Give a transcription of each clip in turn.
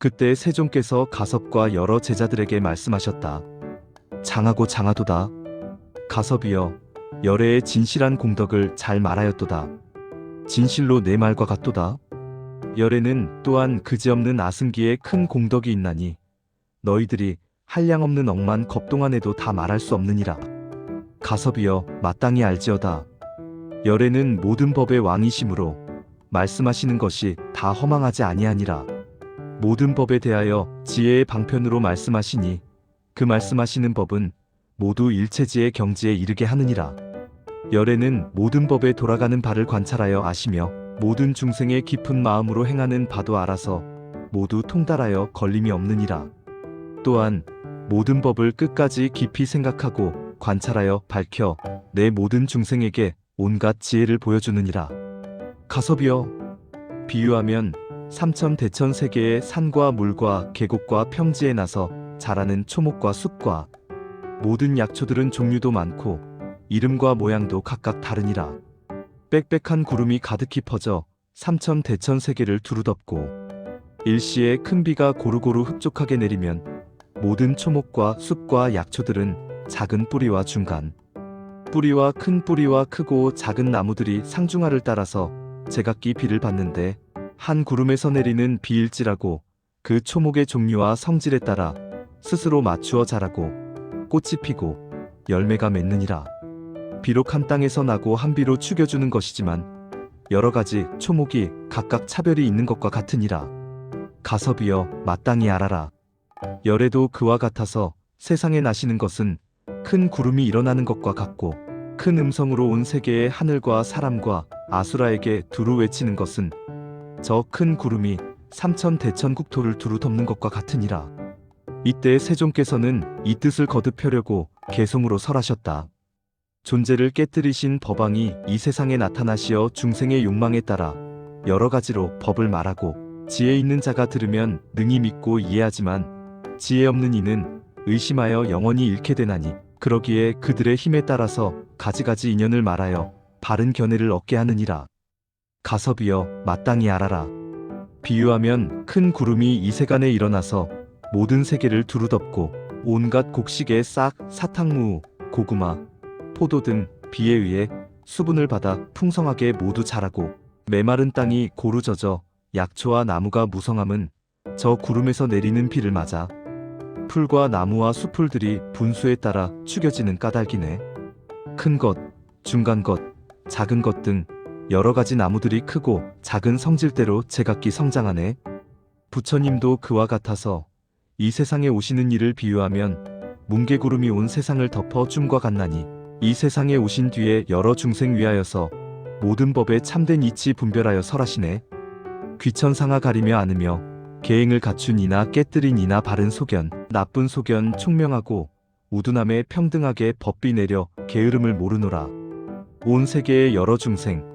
그때 세종께서 가섭과 여러 제자들에게 말씀하셨다. 장하고 장하도다. 가섭이여, 열애의 진실한 공덕을 잘 말하였도다. 진실로 내 말과 같도다. 열애는 또한 그지없는 아승기에 큰 공덕이 있나니 너희들이 한량없는 억만 겁동안에도 다 말할 수 없느니라. 가섭이여 마땅히 알지어다. 열애는 모든 법의 왕이심으로 말씀하시는 것이 다 허망하지 아니하니라. 모든 법에 대하여 지혜의 방편으로 말씀하시니 그 말씀하시는 법은 모두 일체지의 경지에 이르게 하느니라. 열애는 모든 법에 돌아가는 바를 관찰하여 아시며 모든 중생의 깊은 마음으로 행하는 바도 알아서 모두 통달하여 걸림이 없느니라. 또한 모든 법을 끝까지 깊이 생각하고 관찰하여 밝혀 내 모든 중생에게 온갖 지혜를 보여주느니라. 가섭이여 비유하면 삼천 대천 세계의 산과 물과 계곡과 평지에 나서 자라는 초목과 숲과 모든 약초들은 종류도 많고 이름과 모양도 각각 다르니라. 빽빽한 구름이 가득히 퍼져 삼천 대천 세계를 두루덮고 일시에 큰 비가 고루고루 흡족하게 내리면 모든 초목과 숲과 약초들은 작은 뿌리와 중간 뿌리와 큰 뿌리와 크고 작은 나무들이 상중하를 따라서 제각기 비를 받는데 한 구름에서 내리는 비일지라고 그 초목의 종류와 성질에 따라 스스로 맞추어 자라고 꽃이 피고 열매가 맺느니라. 비록 한 땅에서 나고 한 비로 축여주는 것이지만 여러 가지 초목이 각각 차별이 있는 것과 같으니라. 가섭이여 마땅히 알아라. 열에도 그와 같아서 세상에 나시는 것은 큰 구름이 일어나는 것과 같고 큰 음성으로 온 세계의 하늘과 사람과 아수라에게 두루 외치는 것은 저 큰 구름이 삼천 대천 국토를 두루 덮는 것과 같으니라. 이때 세종께서는 이 뜻을 거듭하려고 개송으로 설하셨다. 존재를 깨뜨리신 법왕이 이 세상에 나타나시어 중생의 욕망에 따라 여러 가지로 법을 말하고 지혜 있는 자가 들으면 능히 믿고 이해하지만 지혜 없는 이는 의심하여 영원히 잃게 되나니 그러기에 그들의 힘에 따라서 가지가지 인연을 말하여 바른 견해를 얻게 하느니라. 가섭이여 마땅히 알아라. 비유하면 큰 구름이 이 세간에 일어나서 모든 세계를 두루 덮고 온갖 곡식에 싹, 사탕무, 고구마, 포도 등 비에 의해 수분을 받아 풍성하게 모두 자라고 메마른 땅이 고루 젖어 약초와 나무가 무성함은 저 구름에서 내리는 비를 맞아 풀과 나무와 수풀들이 분수에 따라 축여지는 까닭이네. 큰 것, 중간 것, 작은 것등 여러 가지 나무들이 크고 작은 성질대로 제각기 성장하네. 부처님도 그와 같아서 이 세상에 오시는 일을 비유하면 뭉게구름이 온 세상을 덮어 줌과 같나니 이 세상에 오신 뒤에 여러 중생 위하여서 모든 법에 참된 이치 분별하여 설하시네. 귀천상하 가리며 안으며 계행을 갖춘 이나 깨뜨린 이나 바른 소견, 나쁜 소견 총명하고 우둔함에 평등하게 법비 내려 게으름을 모르노라. 온 세계의 여러 중생,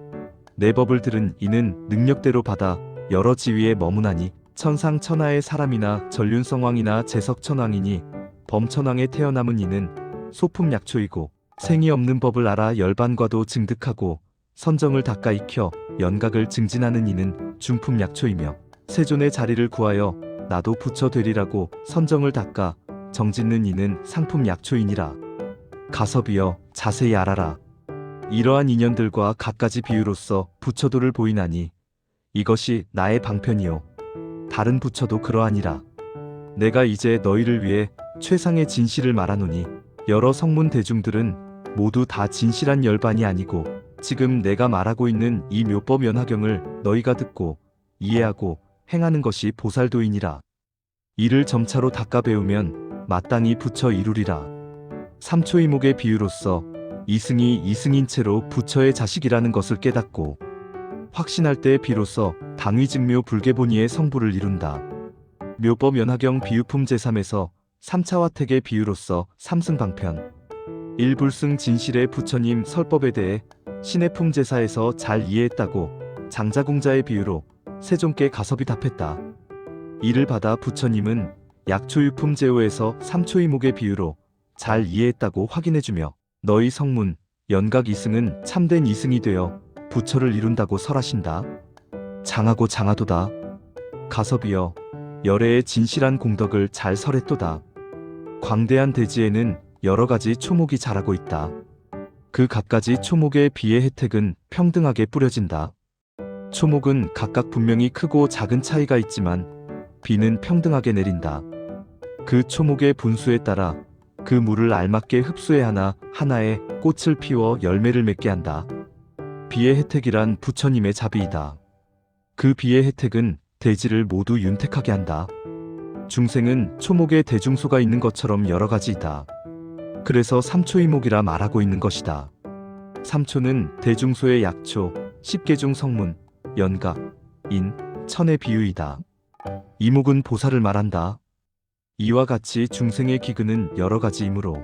내 법을 들은 이는 능력대로 받아 여러 지위에 머무나니 천상 천하의 사람이나 전륜성왕이나 재석천왕이니 범천왕에 태어남은 이는 소품 약초이고 생이 없는 법을 알아 열반과도 증득하고 선정을 닦아 익혀 연각을 증진하는 이는 중품 약초이며 세존의 자리를 구하여 나도 부처 되리라고 선정을 닦아 정짓는 이는 상품 약초이니라. 가섭이여 자세히 알아라. 이러한 인연들과 갖가지 비유로서 부처도를 보이나니 이것이 나의 방편이요. 다른 부처도 그러하니라. 내가 이제 너희를 위해 최상의 진실을 말하노니 여러 성문 대중들은 모두 다 진실한 열반이 아니고 지금 내가 말하고 있는 이 묘법 연화경을 너희가 듣고 이해하고 행하는 것이 보살도이니라. 이를 점차로 닦아 배우면 마땅히 부처 이루리라. 삼초이목의 비유로서 이승이 이승인 채로 부처의 자식이라는 것을 깨닫고 확신할 때 비로소 당위증묘 불계본의의 성부를 이룬다. 묘법 연화경 비유품 제3에서 3차화택의 비유로서 삼승방편 일불승 진실의 부처님 설법에 대해 신의 품 제사에서 잘 이해했다고 장자공자의 비유로 세종께 가섭이 답했다. 이를 받아 부처님은 약초유품 제호에서 삼초이목의 비유로 잘 이해했다고 확인해주며 너희 성문 연각 이승은 참된 이승이 되어 부처를 이룬다고 설하신다. 장하고 장하도다. 가섭이여 열애의 진실한 공덕을 잘 설했도다. 광대한 대지에는 여러 가지 초목이 자라고 있다. 그 갖가지 초목의 비의 혜택은 평등하게 뿌려진다. 초목은 각각 분명히 크고 작은 차이가 있지만 비는 평등하게 내린다. 그 초목의 분수에 따라 그 물을 알맞게 흡수해 하나 하나에 꽃을 피워 열매를 맺게 한다. 비의 혜택이란 부처님의 자비이다. 그 비의 혜택은 대지를 모두 윤택하게 한다. 중생은 초목에 대중소가 있는 것처럼 여러 가지이다. 그래서 삼초이목이라 말하고 있는 것이다. 삼초는 대중소의 약초, 십계 중 성문, 연각, 인, 천의 비유이다. 이목은 보살을 말한다. 이와 같이 중생의 기근은 여러 가지이므로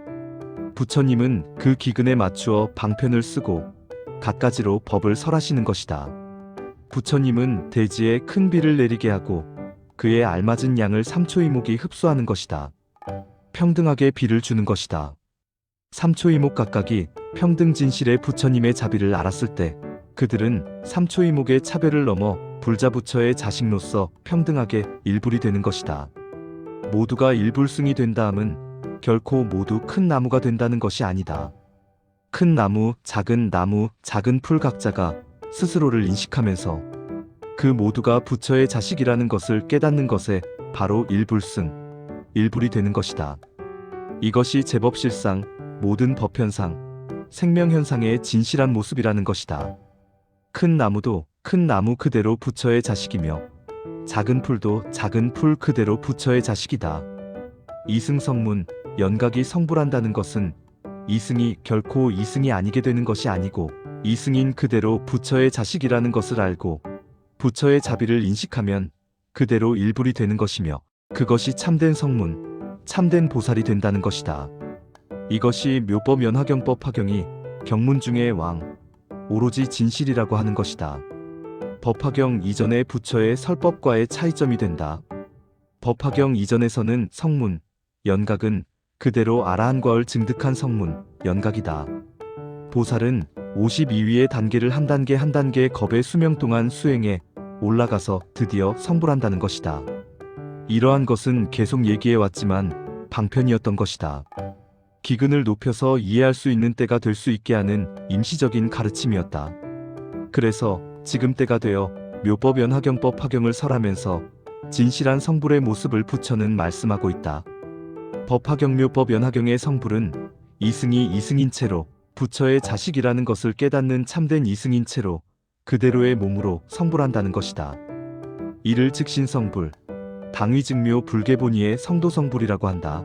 부처님은 그 기근에 맞추어 방편을 쓰고 갖가지로 법을 설하시는 것이다. 부처님은 대지에 큰 비를 내리게 하고 그에 알맞은 양을 삼초이목이 흡수하는 것이다. 평등하게 비를 주는 것이다. 삼초이목 각각이 평등 진실의 부처님의 자비를 알았을 때 그들은 삼초이목의 차별을 넘어 불자부처의 자식로서 평등하게 일불이 되는 것이다. 모두가 일불승이 된다함은 결코 모두 큰 나무가 된다는 것이 아니다. 큰 나무, 작은 나무, 작은 풀 각자가 스스로를 인식하면서 그 모두가 부처의 자식이라는 것을 깨닫는 것에 바로 일불승, 일불이 되는 것이다. 이것이 제법 실상 모든 법현상, 생명현상의 진실한 모습이라는 것이다. 큰 나무도 큰 나무 그대로 부처의 자식이며 작은 풀도 작은 풀 그대로 부처의 자식이다. 이승성문, 연각이 성불한다는 것은 이승이 결코 이승이 아니게 되는 것이 아니고 이승인 그대로 부처의 자식이라는 것을 알고 부처의 자비를 인식하면 그대로 일불이 되는 것이며 그것이 참된 성문, 참된 보살이 된다는 것이다. 이것이 묘법 연화경법 화경이 경문 중의 왕, 오로지 진실이라고 하는 것이다. 법화경 이전의 부처의 설법과의 차이점이 된다. 법화경 이전에서는 성문, 연각은 그대로 아라한과를 증득한 성문, 연각이다. 보살은 52위의 단계를 한 단계 한 단계 겁의 수명 동안 수행해 올라가서 드디어 성불한다는 것이다. 이러한 것은 계속 얘기해 왔지만 방편이었던 것이다. 기근을 높여서 이해할 수 있는 때가 될 수 있게 하는 임시적인 가르침이었다. 그래서 지금 때가 되어 묘법 연화경법 화경을 설하면서 진실한 성불의 모습을 부처는 말씀하고 있다. 법화경 묘법 연화경의 성불은 이승이 이승인 채로 부처의 자식이라는 것을 깨닫는 참된 이승인 채로 그대로의 몸으로 성불한다는 것이다. 이를 즉신성불, 당위증묘 불계본위의 성도성불이라고 한다.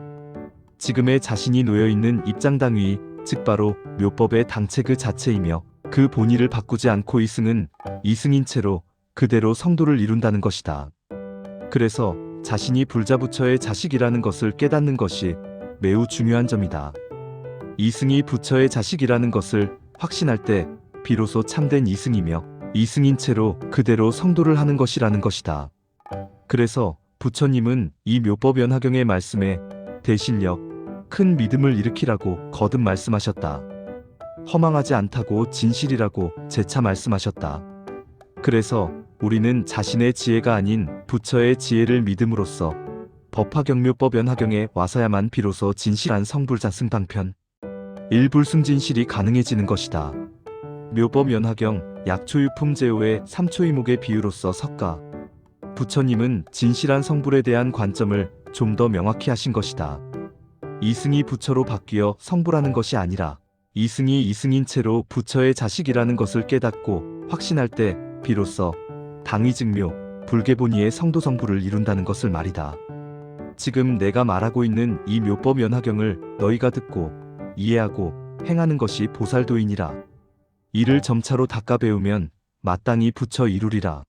지금의 자신이 놓여있는 입장당위, 즉 바로 묘법의 당체 그 자체이며 그 본의를 바꾸지 않고 이승은 이승인 채로 그대로 성도를 이룬다는 것이다. 그래서 자신이 불자부처의 자식이라는 것을 깨닫는 것이 매우 중요한 점이다. 이승이 부처의 자식이라는 것을 확신할 때 비로소 참된 이승이며 이승인 채로 그대로 성도를 하는 것이라는 것이다. 그래서 부처님은 이 묘법 연화경의 말씀에 대실력, 큰 믿음을 일으키라고 거듭 말씀하셨다. 허망하지 않다고 진실이라고 재차 말씀하셨다. 그래서 우리는 자신의 지혜가 아닌 부처의 지혜를 믿음으로써 법화경묘법 연화경에 와서야만 비로소 진실한 성불자 승방편 일불승진실이 가능해지는 것이다. 묘법 연화경 약초유품 제호의 삼초이목의 비유로서 석가 부처님은 진실한 성불에 대한 관점을 좀 더 명확히 하신 것이다. 이승이 부처로 바뀌어 성불하는 것이 아니라 이승이 이승인 채로 부처의 자식이라는 것을 깨닫고 확신할 때 비로소 당위증묘 불계본위의 성도성불을 이룬다는 것을 말이다. 지금 내가 말하고 있는 이 묘법 연화경을 너희가 듣고 이해하고 행하는 것이 보살도이니라. 이를 점차로 닦아 배우면 마땅히 부처 이루리라.